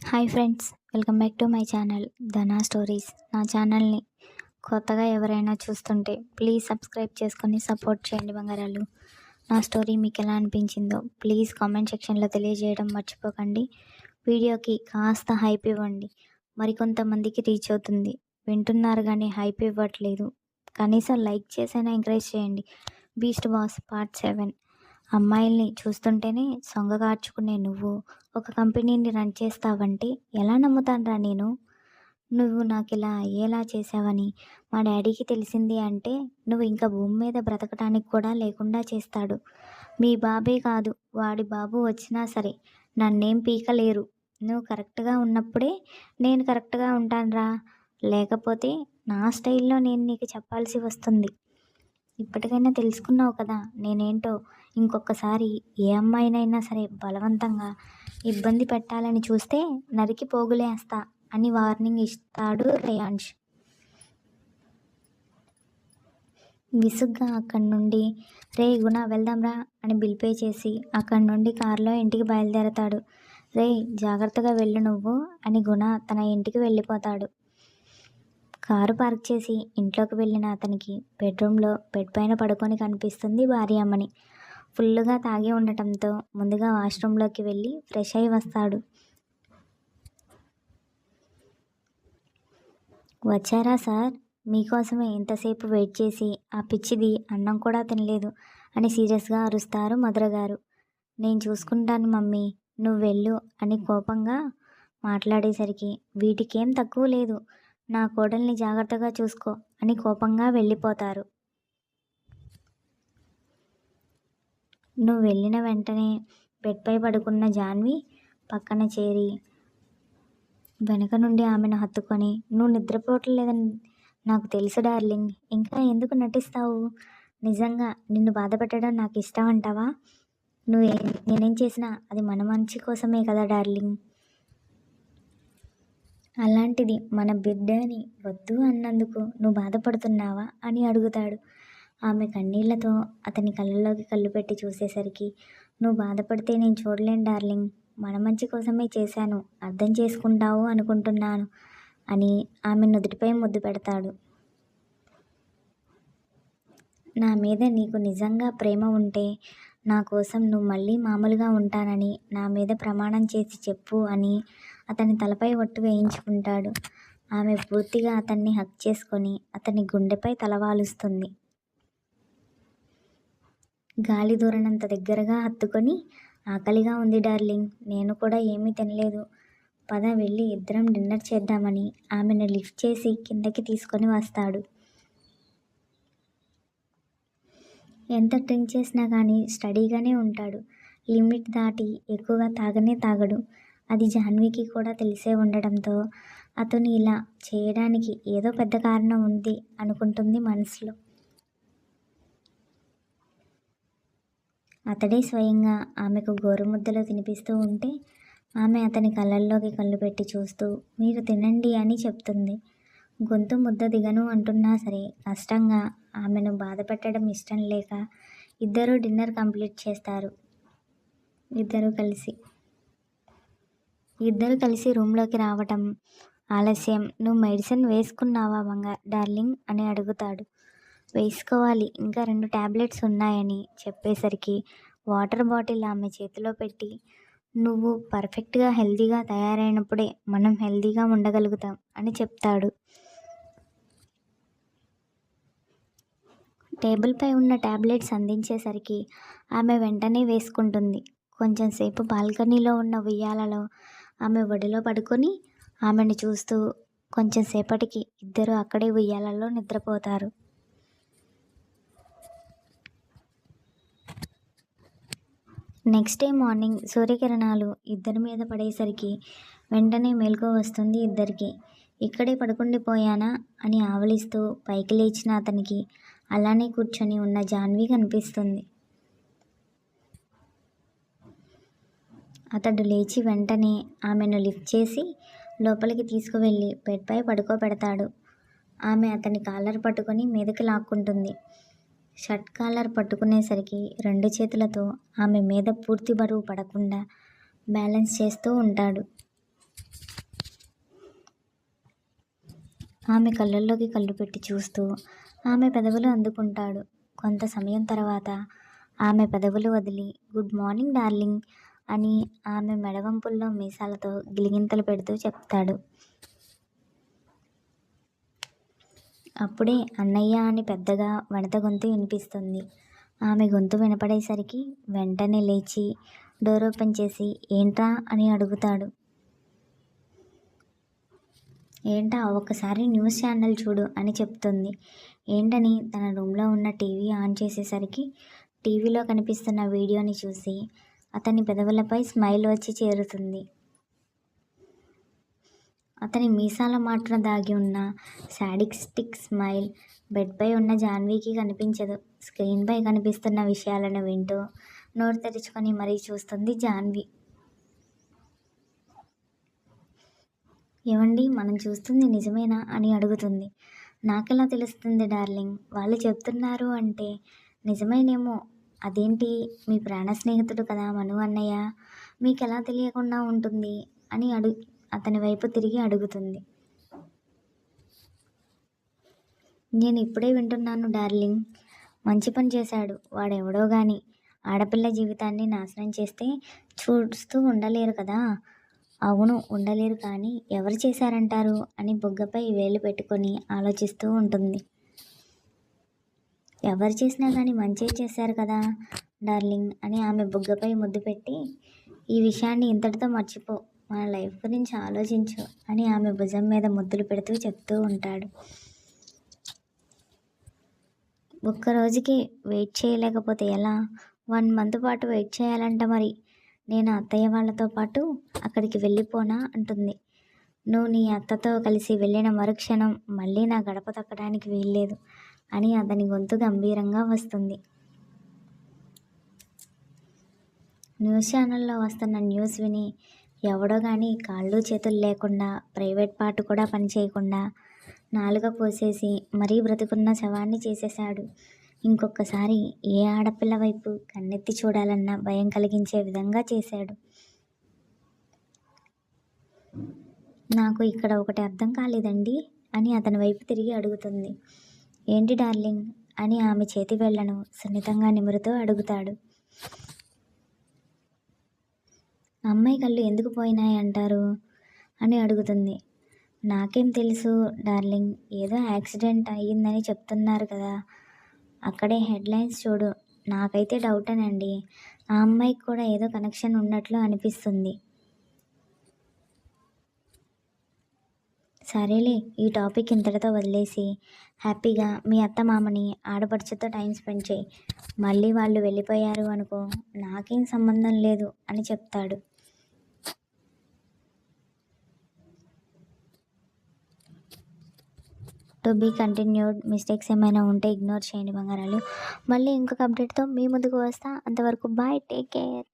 Hi friends welcome back to my channel Dhana stories. నా ఛానల్ని కొత్తగా ఎవరైనా చూస్తుంటే ప్లీజ్ సబ్స్క్రైబ్ చేసుకొని సపోర్ట్ చేయండి బంగారాలు. నా స్టోరీ మీకు ఎలా అనిపించిందో ప్లీజ్ కామెంట్ సెక్షన్లో తెలియజేయడం మర్చిపోకండి. వీడియోకి కాస్త హైప్ ఇవ్వండి. మరికొంతమందికి రీచ్ అవుతుంది. వింటున్నారు కానీ హైప్ ఇవ్వట్లేదు. కనీసం లైక్ చేసైనా ఎంకరేజ్ చేయండి. Beast boss part seven. అమ్మాయిల్ని చూస్తుంటేనే సొంగగార్చుకునే నువ్వు. ఒక కంపెనీని రన్ చేస్తావంటే ఎలా నమ్ముతానురా నేను? నువ్వు నాకు ఇలా అయ్యేలా చేసావని మా డాడీకి తెలిసింది అంటే నువ్వు ఇంకా భూమి మీద బ్రతకడానికి కూడా లేకుండా చేస్తాడు. మీ బాబే కాదు వాడి బాబు వచ్చినా సరే నన్నేం పీకలేరు. నువ్వు కరెక్ట్గా ఉన్నప్పుడే నేను కరెక్ట్గా ఉంటానురా. లేకపోతే నా స్టైల్లో నేను నీకు చెప్పాల్సి వస్తుంది. ఇప్పటికైనా తెలుసుకున్నావు కదా నేనేంటో ఇంకొకసారి ఏ అమ్మాయినైనా సరే బలవంతంగా ఇబ్బంది పెట్టాలని చూస్తే నరికి పోగులేస్తా అని వార్నింగ్ ఇస్తాడు రేయాంష్ విసుగ్గా అక్కడి నుండి రే గుణ వెళ్దాంరా అని బిల్ పే చేసి అక్కడి నుండి కారులో ఇంటికి బయలుదేరతాడు. రే జాగ్రత్తగా వెళ్ళు నువ్వు అని గుణ తన ఇంటికి వెళ్ళిపోతాడు. కారు పార్క్ చేసి ఇంట్లోకి వెళ్ళిన అతనికి బెడ్రూమ్లో బెడ్ పైన పడుకొని కనిపిస్తుంది భార్య అమ్మని. ఫుల్గా తాగి ఉండటంతో ముందుగా వాష్రూమ్లోకి వెళ్ళి ఫ్రెష్ అయి వస్తాడు. వచ్చారా సార్? మీకోసమే ఇంతసేపు వెయిట్ చేసి ఆ పిచ్చిది అన్నం కూడా తినలేదు అని సీరియస్గా అరుస్తారు మధుర గారు నేను చూసుకుంటాను మమ్మీ నువ్వు వెళ్ళు అని కోపంగా మాట్లాడేసరికి వీటికేం తక్కువ లేదు నా కోడల్ని జాగ్రత్తగా చూసుకో అని కోపంగా వెళ్ళిపోతారు. నువ్వు వెళ్ళిన వెంటనే బెడ్పై పడుకున్న జాన్వి పక్కన చేరి వెనక నుండి ఆమెను హత్తుకొని నువ్వు నిద్రపోవట్లేదని నాకు తెలుసు డార్లింగ్. ఇంకా ఎందుకు నటిస్తావు? నిజంగా నిన్ను బాధ పెట్టడం నాకు ఇష్టం అంటావా? నువ్వు నేనేం చేసినా అది మన మంచి కోసమే కదా డార్లింగ్. అలాంటిది మన బిడ్డని వద్దు అన్నందుకు నువ్వు బాధపడుతున్నావా? అని అడుగుతాడు. ఆమె కన్నీళ్ళతో అతని కళ్ళల్లోకి కళ్ళు పెట్టి చూసేసరికి నువ్వు బాధపడితే నేను చూడలేను డార్లింగ్. మన మంచి కోసమే చేశాను. అర్థం చేసుకుంటావు అనుకుంటున్నాను అని ఆమె నుదుటిపై ముద్దు పెడతాడు. నా మీద నీకు నిజంగా ప్రేమ ఉంటే నా కోసం నువ్వు మళ్ళీ మామూలుగా ఉంటానని నా మీద ప్రమాణం చేసి చెప్పు అని అతని తలపై ఒట్టు వేయించుకుంటాడు. ఆమె పూర్తిగా అతన్ని హక్ చేసుకొని అతని గుండెపై తలవాలుస్తుంది గాలి దూరనంత దగ్గరగా హత్తుకొని ఆకలిగా ఉంది డార్లింగ్. నేను కూడా ఏమీ తినలేదు. పద వెళ్ళి ఇద్దరం డిన్నర్ చేద్దామని ఆమెను లిఫ్ట్ చేసి కిందకి తీసుకొని వస్తాడు. ఎంత డ్రింక్ చేసినా కానీ స్టడీగానే ఉంటాడు. లిమిట్ దాటి ఎక్కువగా తాగనే తాగడు. అది జాన్వికి కూడా తెలిసే ఉండడంతో అతను ఇలా చేయడానికి ఏదో పెద్ద కారణం ఉంది అనుకుంటుంది మనసులో. అతడే స్వయంగా ఆమెకు గోరుముద్దలు తినిపిస్తూ ఉంటే ఆమె అతని కళ్ళల్లోకి కళ్ళు పెట్టి చూస్తూ మీరు తినండి అని చెప్తుంది. గొంతు ముద్ద దిగను అంటున్నా సరే కష్టంగా ఆమెను బాధ పెట్టడం ఇష్టం లేక ఇద్దరు డిన్నర్ కంప్లీట్ చేస్తారు. ఇద్దరు కలిసి. ఇద్దరు కలిసి రూమ్లోకి రావటం ఆలస్యం. నువ్వు మెడిసిన్ వేసుకున్నావా మంగ డార్లింగ్ అని అడుగుతాడు. వేసుకోవాలి. ఇంకా రెండు ట్యాబ్లెట్స్ ఉన్నాయని చెప్పేసరికి వాటర్ బాటిల్ ఆమె చేతిలో పెట్టి నువ్వు పర్ఫెక్ట్గా హెల్తీగా తయారైనప్పుడే మనం హెల్తీగా ఉండగలుగుతాం అని చెప్తాడు. టేబుల్పై ఉన్న ట్యాబ్లెట్స్ అందించేసరికి ఆమె వెంటనే వేసుకుంటుంది. కొంచెంసేపు బాల్కనీలో ఉన్న ఉయ్యాలలో ఆమె ఒడిలో పడుకొని ఆమెను చూస్తూ కొంచెం సేపటికి ఇద్దరు అక్కడే ఉయ్యాలలో నిద్రపోతారు. నెక్స్ట్ డే మార్నింగ్ సూర్యకిరణాలు ఇద్దరి మీద పడేసరికి వెంటనే మేల్కో వస్తుంది ఇద్దరికి. ఇక్కడే పడుకుండిపోయానా అని ఆవలిస్తూ పైకి లేచిన అతనికి అలానే కూర్చొని ఉన్న జాన్వి కనిపిస్తుంది. అతడు లేచి వెంటనే ఆమెను లిఫ్ట్ చేసి లోపలికి తీసుకువెళ్ళి బెడ్పై పడుకోబెడతాడు. ఆమె అతని కాలర్ పట్టుకొని మీదకి లాక్కుంటుంది. షర్ట్ కాలర్ పట్టుకునేసరికి రెండు చేతులతో ఆమె మీద పూర్తి బరువు పడకుండా బ్యాలెన్స్ చేస్తూ ఉంటాడు. ఆమె కళ్ళల్లోకి కళ్ళు పెట్టి చూస్తూ ఆమె పెదవులు అందుకుంటాడు. కొంత సమయం తర్వాత ఆమె పెదవులు వదిలి గుడ్ మార్నింగ్ డార్లింగ్ అని ఆమె మెడవంపుల్లో మీసాలతో గిలిగింతలు పెడుతూ చెప్తాడు. అప్పుడే అన్నయ్య అని పెద్దగా వనిత గొంతు వినిపిస్తుంది. ఆమె గొంతు వినపడేసరికి వెంటనే లేచి డోర్ ఓపెన్ చేసి ఏంట్రా? అని అడుగుతాడు. ఏంటా ఒక్కసారి న్యూస్ ఛానల్ చూడు అని చెప్తుంది. ఏంటని? తన రూమ్లో ఉన్న టీవీ ఆన్ చేసేసరికి టీవీలో కనిపిస్తున్న వీడియోని చూసి అతని పెదవులపై స్మైల్ వచ్చి చేరుతుంది. అతని మీసాల మాటన దాగి ఉన్న సాడిస్టిక్ స్మైల్ బెడ్పై ఉన్న జాన్వీకి కనిపించదు. స్క్రీన్పై కనిపిస్తున్న విషయాలను వింటూ నోరు తెరుచుకొని మరీ చూస్తుంది జాన్వి. ఏమండి మనం చూస్తుంది నిజమేనా? అని అడుగుతుంది. నాకెలా తెలుస్తుంది డార్లింగ్? వాళ్ళు చెప్తున్నారు అంటే నిజమేనేమో. అదేంటి? మీ ప్రాణ స్నేహితుడు కదా మను అన్నయ్య. మీకు ఎలా తెలియకుండా ఉంటుంది? అని అడుగు అతని వైపు తిరిగి అడుగుతుంది. నేను ఇప్పుడే వింటున్నాను డార్లింగ్. మంచి పని చేశాడు. వాడెవడో గాని. ఆడపిల్ల జీవితాన్ని నాశనం చేస్తే చూస్తూ ఉండలేరు కదా. అవును ఉండలేరు కానీ ఎవరు చేశారంటారు? అని బుగ్గపై వేలు పెట్టుకొని ఆలోచిస్తూ ఉంటుంది. ఎవరు చేసినా కానీ మంచి చేశారు కదా డార్లింగ్ అని ఆమె బుగ్గపై ముద్దు పెట్టి. ఈ విషయాన్ని ఇంతటితో మర్చిపో. మన లైఫ్ గురించి ఆలోచించు అని ఆమె భుజం మీద ముద్దులు పెడుతూ చెప్తూ ఉంటాడు. ఒక్క రోజుకి వెయిట్ చేయలేకపోతే ఎలా? వన్ మంత్ పాటు వెయిట్ చేయాలంట మరి. నేను అత్తయ్య వాళ్ళతో పాటు అక్కడికి వెళ్ళిపోనా? అంటుంది. నువ్వు నీ అత్తతో కలిసి వెళ్ళిన మరుక్షణం మళ్ళీ నా గడప తక్కడానికి వీల్లేదు అని అతని గొంతు గంభీరంగా వస్తుంది. న్యూస్ ఛానల్లో వస్తున్న న్యూస్ విని ఎవడో కానీ కాళ్ళు చేతులు లేకుండా ప్రైవేట్ పార్ట్ కూడా పనిచేయకుండా నాలుక పోసేసి మరీ బ్రతుకున్న శవాన్ని చేసేశాడు. ఇంకొకసారి ఏ ఆడపిల్ల వైపు కన్నెత్తి చూడాలన్నా భయం కలిగించే విధంగా చేశాడు. నాకు ఇక్కడ ఒకటి అర్థం కాలేదండి అని అతని వైపు తిరిగి అడుగుతుంది. ఏంటి డార్లింగ్? అని ఆమె చేతి వేళ్ళను సున్నితంగా నిమురుతూ అడుగుతాడు. అమ్మాయి కళ్ళు ఎందుకు పోయినాయి అంటారు? అని అడుగుతుంది. నాకేం తెలుసు డార్లింగ్. ఏదో యాక్సిడెంట్ అయ్యిందని చెప్తున్నారు కదా. అక్కడే హెడ్లైన్స్ చూడు. నాకైతే డౌటేనండి. ఆ అమ్మాయికి కూడా ఏదో కనెక్షన్ ఉన్నట్లు అనిపిస్తుంది. సరేలే ఈ టాపిక్ ఇంతటితో వదిలేసి. హ్యాపీగా మీ అత్త మామని ఆడపడుచుతో టైం స్పెండ్ చేయి. మళ్ళీ వాళ్ళు వెళ్ళిపోయారు అనుకో నాకేం సంబంధం లేదు అని చెప్తాడు. టు బీ కంటిన్యూడ్ మిస్టేక్స్ ఏమైనా ఉంటే ఇగ్నోర్ చేయండి బంగారాలు. మళ్ళీ ఇంకొక అప్డేట్తో మీ ముందుకు వస్తా. అంతవరకు బాయ్ టేక్ కేర్.